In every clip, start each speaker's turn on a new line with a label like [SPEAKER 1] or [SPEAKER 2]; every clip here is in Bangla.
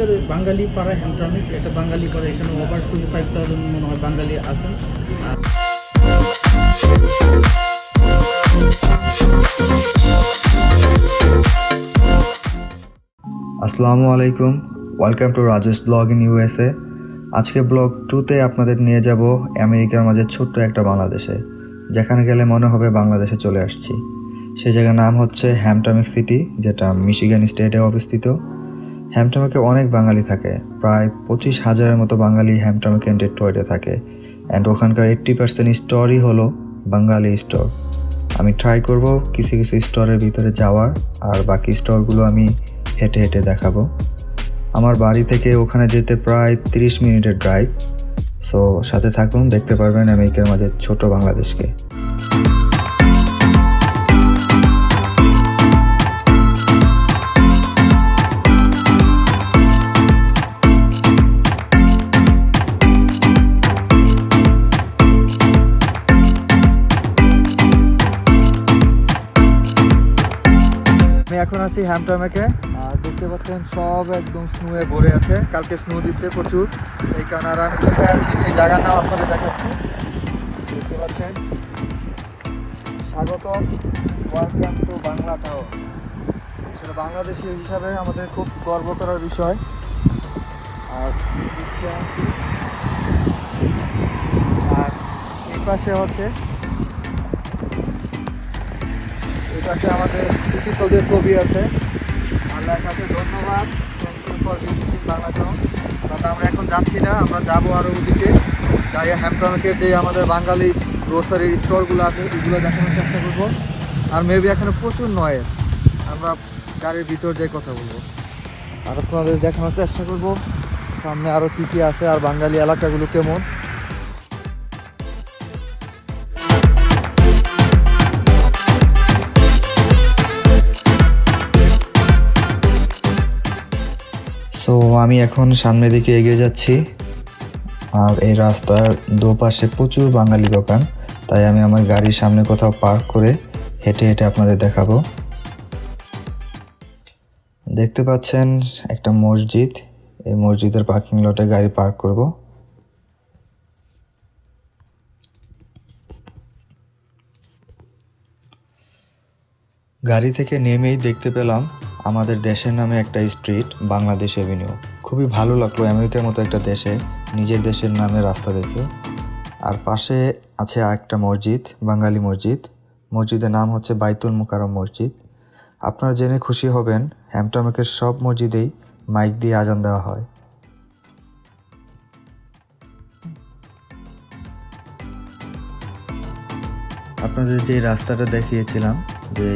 [SPEAKER 1] আমাদের বাঙালি পাড়া হ্যান্ড্রামিক এটা বাঙালি পাড়া, এখানে ওভার টোয়েন্টি ফাইভ থাউজেন্ড মনে হয় বাঙালি আছেন।
[SPEAKER 2] আসসালামু আলাইকুম। Welcome to Rajesh blog in USA আজকে ব্লগ টুতে আপনাদের নিয়ে যাব আমেরিকার মাঝে ছোট্ট একটা বাংলাদেশে, যেখানে গেলে মনে হবে বাংলাদেশে চলে আসছি। সেই জায়গার নাম হচ্ছে হ্যামটামিক সিটি যেটা মিশিগান স্টেটে অবস্থিত। হ্যামটামিকে অনেক বাঙালি থাকে। প্রায় পঁচিশ হাজারের মতো বাঙালি হ্যামটামিক অ্যান্ড ডেট্রয়েটে থাকে। অ্যান্ড ওখানকার এইট্টি পার্সেন্ট স্টোরই হলো বাঙালি স্টোর। আমি ট্রাই করব কিছু কিছু স্টোরের ভিতরে যাওয়ার, আর বাকি স্টোরগুলো আমি হেঁটে হেঁটে দেখাবো। আমার বাড়ি থেকে ওখানে যেতে প্রায় তিরিশ মিনিটের ড্রাইভ সো সাথে থাকুন, দেখতে পারবেন আমেরিকার মাঝে ছোট বাংলাদেশকে। এখন আছি হ্যামটামেকে আর দেখতে পাচ্ছেন, সব একদম স্নোয়ে ভরে আছে। কালকে স্নো দিচ্ছে প্রচুর। এই কারণে আর আমি কোথায় আছি, এই জায়গার নাম আপনাদের দেখাচ্ছি। দেখতে পাচ্ছেন, স্বাগত ওয়েলকাম টু বাংলা টাও আসলে বাংলাদেশি হিসাবে আমাদের খুব গর্ব করার বিষয়। আর আর এই পাশে হচ্ছে পাশে আমাদের স্মৃতিসৌধের ছবি আছে। আর লেখা আছে, ধন্যবাদ তবে আমরা এখন যাচ্ছি না, আমরা যাব আরও ওদিকে। যাই হ্যামট্রমিকের যে আমাদের বাঙালি গ্রোসারির স্টোরগুলো আছে, এগুলো দেখানোর চেষ্টা করব। আর মেবি এখানে প্রচুর নয়েস আমরা গাড়ির ভিতর যেয়ে কথা বলব। আর আপনাদের দেখানোর চেষ্টা করব, সামনে আরও কী কী আছে, আর বাঙালি এলাকাগুলো কেমন। সো আমি এখন সামনের দিকে এগিয়ে যাচ্ছি। আর এই রাস্তার দুপাশে প্রচুর বাঙালি দোকান। তাই আমি আমার গাড়ির সামনে কোথাও পার্ক করে হেঁটে হেঁটে আপনাদের দেখাবো। দেখতে পাচ্ছেন একটা মসজিদ। এই মসজিদের পার্কিং লটে গাড়ি পার্ক করব। গাড়ি থেকে নেমেই দেখতে পেলাম আমাদের দেশের নামে একটা স্ট্রিট, বাংলাদেশ এভিনিউ। খুবই ভালো লাগল আমেরিকার মতো একটা দেশে নিজের দেশের নামে রাস্তা দেখে। আর পাশে আছে একটা মসজিদ, বাঙালি মসজিদ। মসজিদের নাম হচ্ছে বাইতুল মুকারম মসজিদ। আপনারা জেনে খুশি হবেন, হ্যামটামেকের সব মসজিদেই মাইক দিয়ে আজান দেওয়া হয়। আপনাদের যে রাস্তাটা দেখিয়েছিলাম যে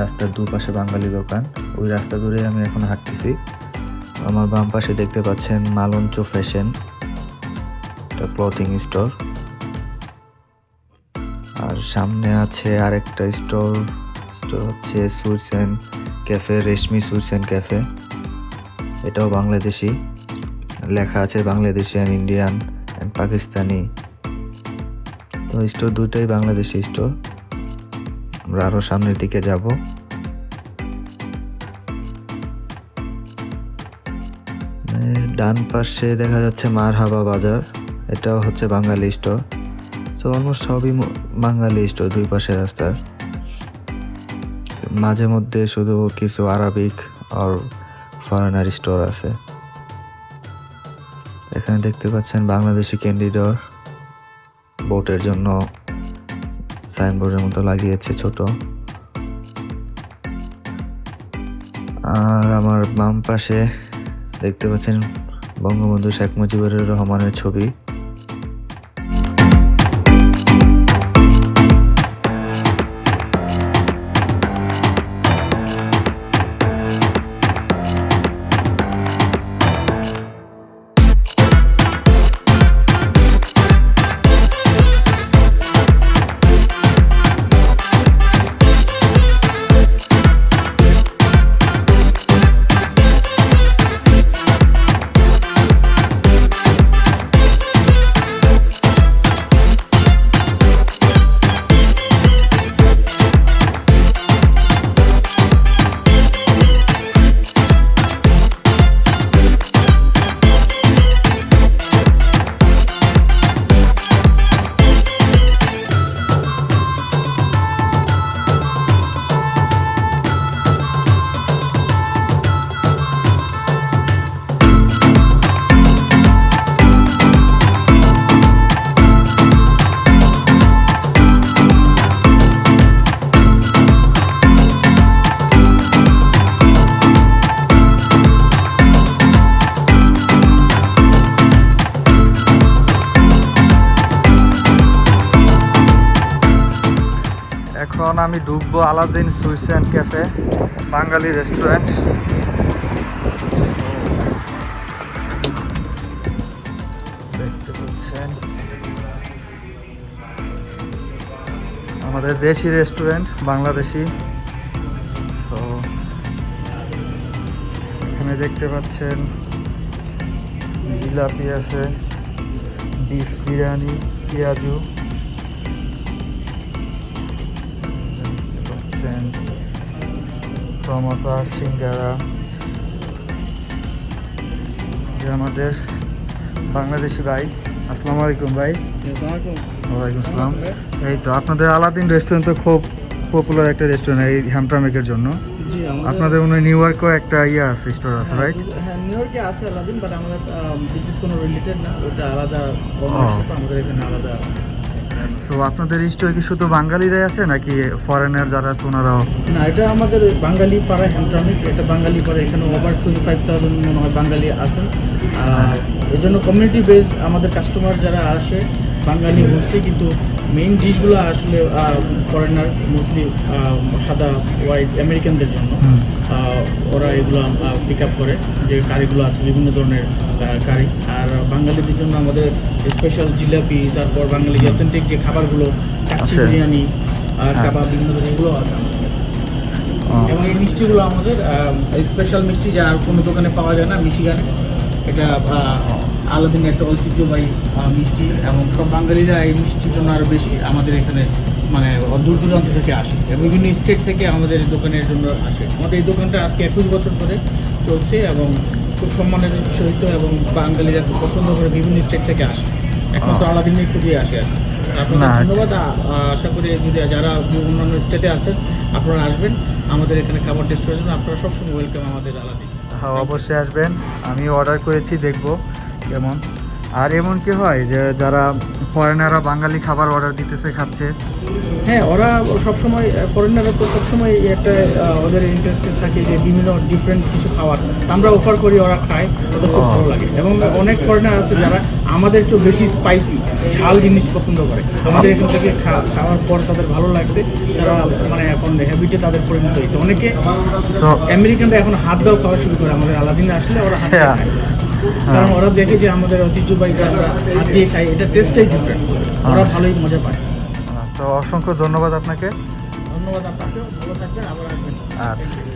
[SPEAKER 2] রাস্তার দুপাশে বাঙালি দোকান। ওই রাস্তা ধরে আমি এখন হাঁটতেছি। আমার বাম পাশে দেখতে পাচ্ছেন মালঞ্চ ফ্যাশন, একটা ক্লথিং স্টোর আর সামনে আছে আরেকটা স্টোর স্টোর হচ্ছে সুরসেন ক্যাফে, রেশমি সুরসেন ক্যাফে। এটাও বাংলাদেশি। লেখা আছে Bangladeshi and Indian and Pakistani. তো স্টোর দুটোই বাংলাদেশি স্টোর আমরা আরও সামনের দিকে যাব। ডান পাশে দেখা যাচ্ছে মার হাবা বাজার। এটাও হচ্ছে বাঙালি স্টোর। সো অলমোস্ট সবই বাঙালি স্টোর দুই পাশে রাস্তার মাঝে মধ্যে শুধু কিছু আরবিক আর ফরেনার স্টোর আছে। এখানে দেখতে পাচ্ছেন বাংলাদেশি ক্যান্ডিডর। বোটের জন্য সাইনবোর্ডের মতো লাগিয়েছে ছোট। আর আমার বাম পাশে দেখতে পাচ্ছেন বঙ্গবন্ধু শেখ মুজিবুর রহমানের ছবি। আমি ঢুকবো Aladdin Swiss and cafe, Bangali restaurant. দেখতে পাচ্ছেন। আমাদের দেশি রেস্টুরেন্ট, বাংলাদেশি। তো এখানে দেখতে পাচ্ছেন জিলাপি আছে, বিফ বিরিয়ানি, পেঁয়াজু। পাচ্ছেন সমোসা সিঙ্গারা যে আমাদের বাংলাদেশি ভাই। আসসালামু আলাইকুম ভাই। ওয়ালাইকুম আসসালাম এই তো আপনাদের আলাদিন রেস্টুরেন্ট তো খুব পপুলার একটা রেস্টুরেন্ট এই হ্যামট্রামেকের জন্য। আপনাদের মনে নিউ ইয়র্কেও একটা ইয়ে আছে স্টোর আছে রাইট
[SPEAKER 1] হ্যাঁ নিউ ইয়র্কে আছে আলাদিন বাট আমাদের বিজনেস কোনো রিলেটেড না ওটা আলাদা আমাদের এখানে আলাদা
[SPEAKER 2] সো আপনাদের স্টোরে কি শুধু বাঙালিরাই আছে নাকি ফরেনার যারা আছে ওনারাও?
[SPEAKER 1] না, এটা আমাদের বাঙালি পাড়া হ্যান্ড্রামিক এটা বাঙালি পাড়া, এখানে ওভার টোয়েন্টি ফাইভ থাউজেন্ড মনে হয় বাঙালি আর এই জন্য কমিউনিটি বেস আমাদের কাস্টমার যারা আসে, বাঙালি হোস্টে কিন্তু মেইন ডিশগুলো আসলে ফরেনার মোস্টলি সাদা হোয়াইট আমেরিকানদের জন্য। ওরা এগুলো পিক আপ করে যে কারিগুলো আছে বিভিন্ন ধরনের কারি আর বাঙালিদের জন্য আমাদের স্পেশাল জিলাপি তারপর বাঙালি অথেন্টিক যে খাবারগুলো বিরিয়ানি আর
[SPEAKER 2] হ্যাঁ।
[SPEAKER 1] কাবাব বিভিন্ন ধরনের এগুলো আছে আমাদের এবং এই মিষ্টিগুলো আমাদের স্পেশাল মিষ্টি যা আর কোনো দোকানে পাওয়া যায় না মিশিগানে। এটা আহ, আলাদিনের একটা ঐতিহ্যবাহী মিষ্টি এবং সব বাঙালিরা এই মিষ্টির জন্য আরও বেশি আমাদের এখানে মানে দূর দূরান্ত থেকে আসে এবং বিভিন্ন স্টেট থেকে আমাদের দোকানের জন্য আসে। আমাদের এই দোকানটা আজকে একুশ বছর ধরে চলছে এবং খুব সম্মানের সহিত এবং বাঙালিরা খুব পছন্দ করে বিভিন্ন স্টেট থেকে আসে। একমাত্র
[SPEAKER 2] ও।
[SPEAKER 1] আলাদিনের খুঁজে আসে আর
[SPEAKER 2] না,
[SPEAKER 1] ধন্যবাদ। আশা করি যদি যারা অন্যান্য স্টেটে আছেন আপনারা আসবেন। আমাদের এখানে খাবার টেস্ট করার জন্য আপনারা সবসময় ওয়েলকাম আমাদের আলাদা
[SPEAKER 2] হ্যাঁ অবশ্যই আসবেন। আমি অর্ডার করেছি দেখব। কেমন আর এমন কি হয় যে যারা ফরেনাররা বাঙালি খাবার অর্ডার দিতেছে খাচ্ছে?
[SPEAKER 1] হ্যাঁ ওরা সবসময় ফরেনাররা তো সবসময় একটা ওদের ইন্টারেস্টেড থাকে যে বিভিন্ন ডিফারেন্ট কিছু খাবার আমরা অফার করি ওরা খায় ওদের খুব ভালো লাগে। এবং অনেক ফরেনার আছে যারা আমাদের চেয়ে বেশি স্পাইসি ঝাল জিনিস পছন্দ করে। আমাদের এখান থেকে খাওয়ার পর তাদের ভালো লাগছে তারা মানে এখন হ্যাবিটে তাদের পরিণত হয়েছে। অনেকে আমেরিকানরা এখন হাত দাও খাওয়া শুরু করে আমাদের আলাদিনে আসলে ওরা হাত। খায়। কারণ ওরা দেখে যে আমাদের ঐতিহ্যবাহী আমরা হাত দিয়ে খাই এটা টেস্টটাই ডিফারেন্ট ওরা
[SPEAKER 2] হ্যাঁ।
[SPEAKER 1] ভালোই মজা পায়।
[SPEAKER 2] তো অসংখ্য ধন্যবাদ আপনাকে।
[SPEAKER 1] ধন্যবাদ আপনাকে ভালো থাকবেন আবার আসবেন।
[SPEAKER 2] আচ্ছা।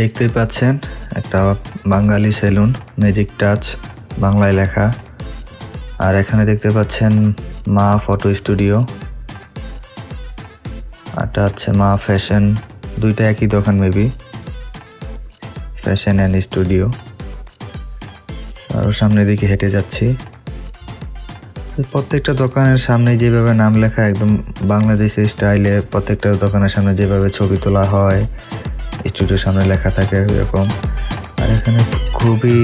[SPEAKER 2] দেখতেই পাচ্ছেন একটা বাঙালি সেলুন ম্যাজিক টাচ বাংলায় লেখা। আর এখানে দেখতে পাচ্ছেন মা ফটো স্টুডিও। আরটা হচ্ছে মা ফ্যাশন, দুইটা একই দোকান মেবি। Fashion and studio. আরও সামনের দিকে হেঁটে যাচ্ছি। প্রত্যেকটা দোকানের সামনে যেভাবে নাম লেখা একদম বাংলাদেশি স্টাইলে প্রত্যেকটা দোকানের সামনে যেভাবে ছবি তোলা হয় স্টুডিওর সামনে লেখা থাকে এরকম। আর এখানে খুবই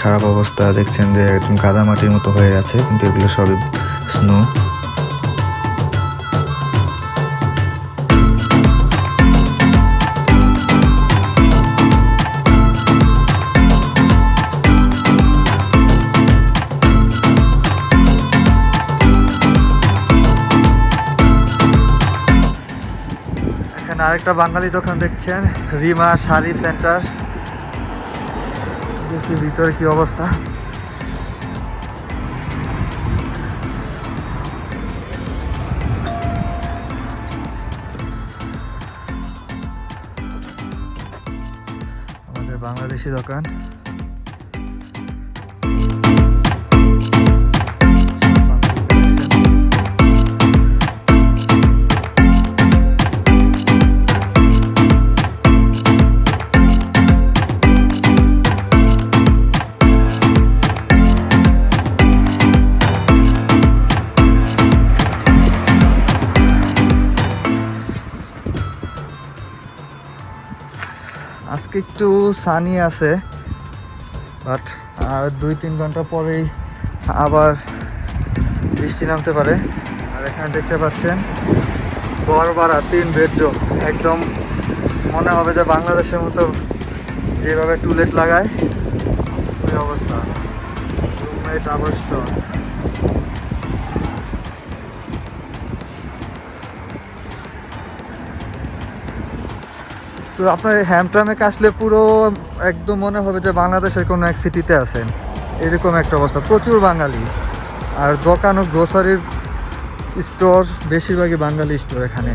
[SPEAKER 2] খারাপ অবস্থা, দেখছেন যে একদম কাদামাটির মতো হয়ে আছে, কিন্তু এগুলো সবই স্নো আরেকটা বাঙালি দোকান দেখছেন রিমা শাড়ি সেন্টার। দেখি ভিতরে কি অবস্থা। আমাদের বাংলাদেশি দোকান। একটু সানি আছে বাট আর দুই তিন ঘণ্টা পরেই আবার বৃষ্টি নামতে পারে। আর এখানে দেখতে পাচ্ছেন, বরবারা তিন বেডরুম একদম মনে হবে যে বাংলাদেশের মতো যেভাবে টুলেট লাগায়, ওই অবস্থা। রুমমেট আবশ্যক তো আপনার হ্যামট্রামে আসলে পুরো একদম মনে হবে যে বাংলাদেশের কোনো এক সিটিতে আছেন। এরকম একটা অবস্থা। প্রচুর বাঙালি। আর দোকান ও গ্রোসারির স্টোর বেশিরভাগই বাঙালি স্টোর এখানে।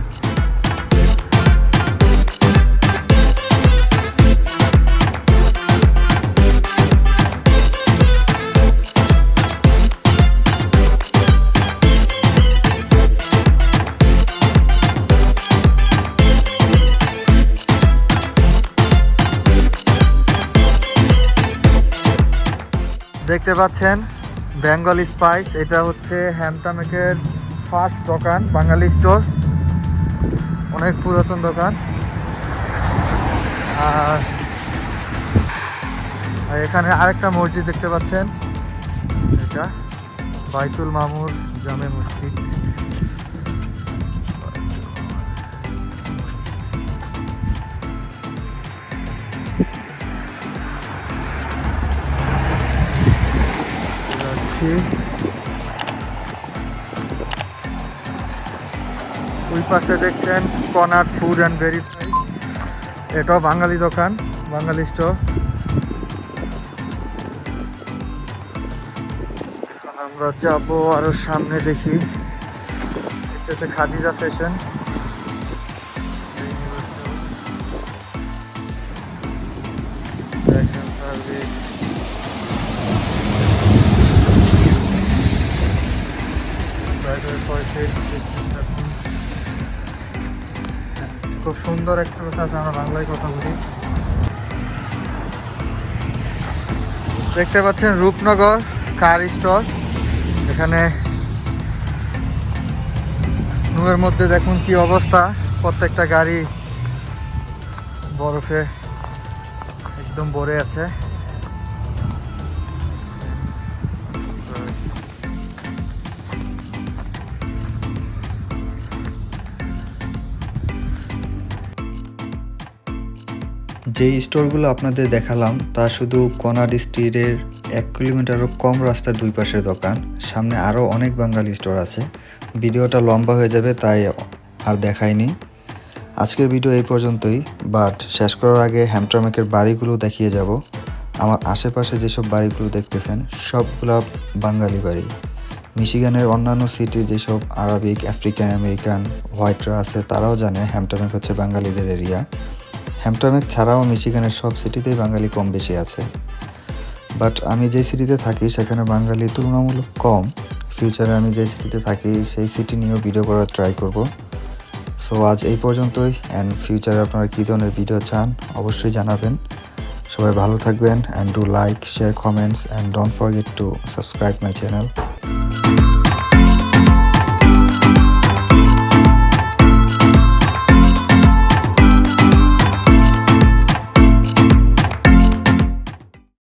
[SPEAKER 2] দেখতে পাচ্ছেন বেঙ্গল স্পাইস, এটা হচ্ছে হ্যামটামেকের ফার্স্ট দোকান, বাঙালি স্টোর। অনেক পুরাতন দোকান। আর এখানে আরেকটা মসজিদ দেখতে পাচ্ছেন। এটা বাইতুল মামুর জামে মসজিদ। যাচ্ছি ওই পাশে দেখছেন কনাট ফুড অ্যান্ড ভেরিফাই এটাও বাঙালি দোকান, বাঙালি স্টোর আমরা যাব আরও সামনে দেখি। এটা হচ্ছে খাদিজা ফ্যাশন দেখেন খুব সুন্দর একটা কথা আছে, আমরা বাংলায় কথা বলি। দেখতে পাচ্ছেন রূপনগর কার স্টোর এখানে স্নোয়ের মধ্যে দেখুন কি অবস্থা। প্রত্যেকটা গাড়ি বরফে একদম ভরে আছে।
[SPEAKER 3] যে স্টোরগুলো আপনাদের দেখালাম, তা শুধু কনাড স্ট্রিটের এক কিলোমিটারও কম রাস্তার দুই পাশের দোকান। সামনে আরও অনেক বাঙালি স্টোর আছে। ভিডিওটা লম্বা হয়ে যাবে, তাই আর দেখায়নি আজকের ভিডিও এই পর্যন্তই, বাট শেষ করার আগে হ্যামট্রামেকের বাড়িগুলো দেখিয়ে যাব। আমার আশেপাশে যেসব বাড়িগুলো দেখতেছেন, সবগুলো বাঙালি বাড়ি। মিশিগানের অন্যান্য সিটির যেসব আরবিক, আফ্রিকান, আমেরিকান, হোয়াইটরা আছে, তারাও জানে হ্যামট্রামেক হচ্ছে বাঙালিদের এরিয়া। হ্যামট্রামেক ছাড়াও মিশিগানের সব সিটিতেই বাঙালি কম বেশি আছে। বাট আমি যে সিটিতে থাকি, সেখানে বাঙালি তুলনামূলক কম। ফিউচারে আমি যে সিটিতে থাকি, সেই সিটি নিয়েও ভিডিও করার ট্রাই করব। সো আজ এই পর্যন্তই অ্যান্ড ফিউচারে আপনারা কী ধরনের ভিডিও চান, অবশ্যই জানাবেন। সবাই ভালো থাকবেন and do like share comments and don't forget to subscribe my channel